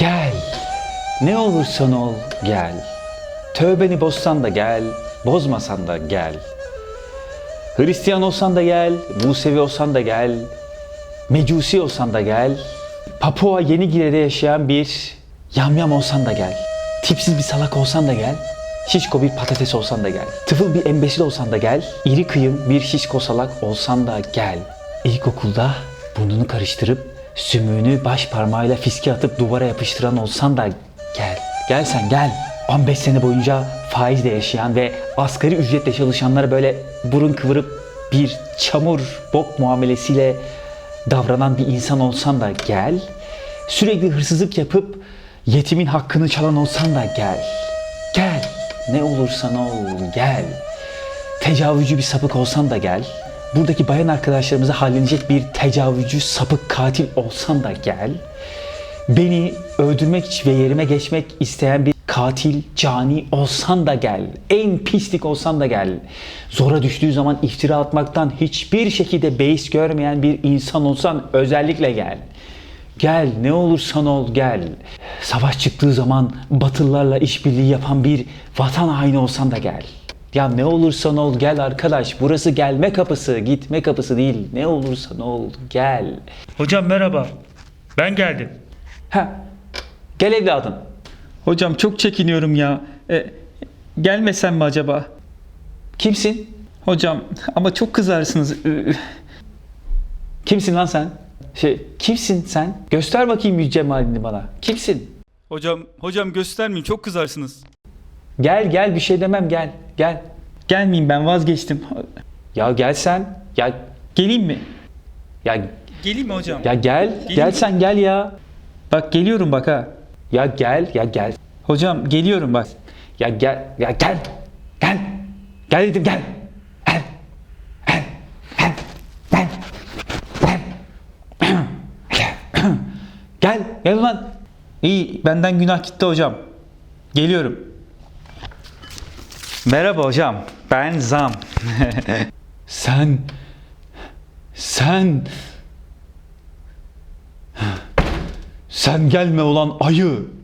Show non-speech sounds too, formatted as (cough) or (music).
Gel. Ne olursan ol gel. Tövbeni bozsan da gel, bozmasan da gel. Hristiyan olsan da gel, Musevi olsan da gel, Mecusi olsan da gel, Papua Yeni Gine'de yaşayan bir yamyam olsan da gel, tipsiz bir salak olsan da gel, şişko bir patates olsan da gel, tıfıl bir embesil olsan da gel, iri kıyım bir şişko salak olsan da gel. İlkokulda burnunu karıştırıp sümüğünü baş parmağıyla fiske atıp duvara yapıştıran olsan da gel. Gel sen gel. 15 sene boyunca faizle yaşayan ve asgari ücretle çalışanlara böyle burun kıvırıp bir çamur bok muamelesiyle davranan bir insan olsan da gel. Sürekli hırsızlık yapıp yetimin hakkını çalan olsan da gel. Gel. Ne olursan ol gel. Tecavüzcü bir sapık olsan da gel. Buradaki bayan arkadaşlarımıza hallenecek bir tecavüzcü sapık katil olsan da gel. Beni öldürmek ve yerime geçmek isteyen bir katil, cani olsan da gel. En pislik olsan da gel. Zora düştüğü zaman iftira atmaktan hiçbir şekilde beis görmeyen bir insan olsan özellikle gel. Gel ne olursan ol gel. Savaş çıktığı zaman Batılılarla işbirliği yapan bir vatan haini olsan da gel. Ya ne olursan ol gel arkadaş. Burası gelme kapısı, gitme kapısı değil. Ne olursan ol gel. Hocam merhaba. Ben geldim. Ha. Gel evladım. Hocam çok çekiniyorum ya. E, gelmesem mi acaba? Kimsin? Hocam ama çok kızarsınız. Ü- Kimsin lan sen? Şey, kimsin sen? Göster bakayım yüz cemalini bana. Kimsin? Hocam, hocam göstermeyin çok kızarsınız. Gel gel bir şey demem gel. Gel. Gelmeyeyim ben vazgeçtim. Ya gel sen. Ya Geleyim mi? ya Geleyim mi hocam? ya gel. Gel sen gel ya. Bak geliyorum bak ha. Ya gel ya gel. Hocam geliyorum bak. Ya gel ya gel. Gel. Gel dedim gel. Gel. Gel. Gel. Gel. Gel. Gel. Gel. Gel lan. İyi benden günah gitti hocam. Geliyorum. Merhaba hocam. Ben Zam. (laughs) Sen sen sen gelme olan ayı.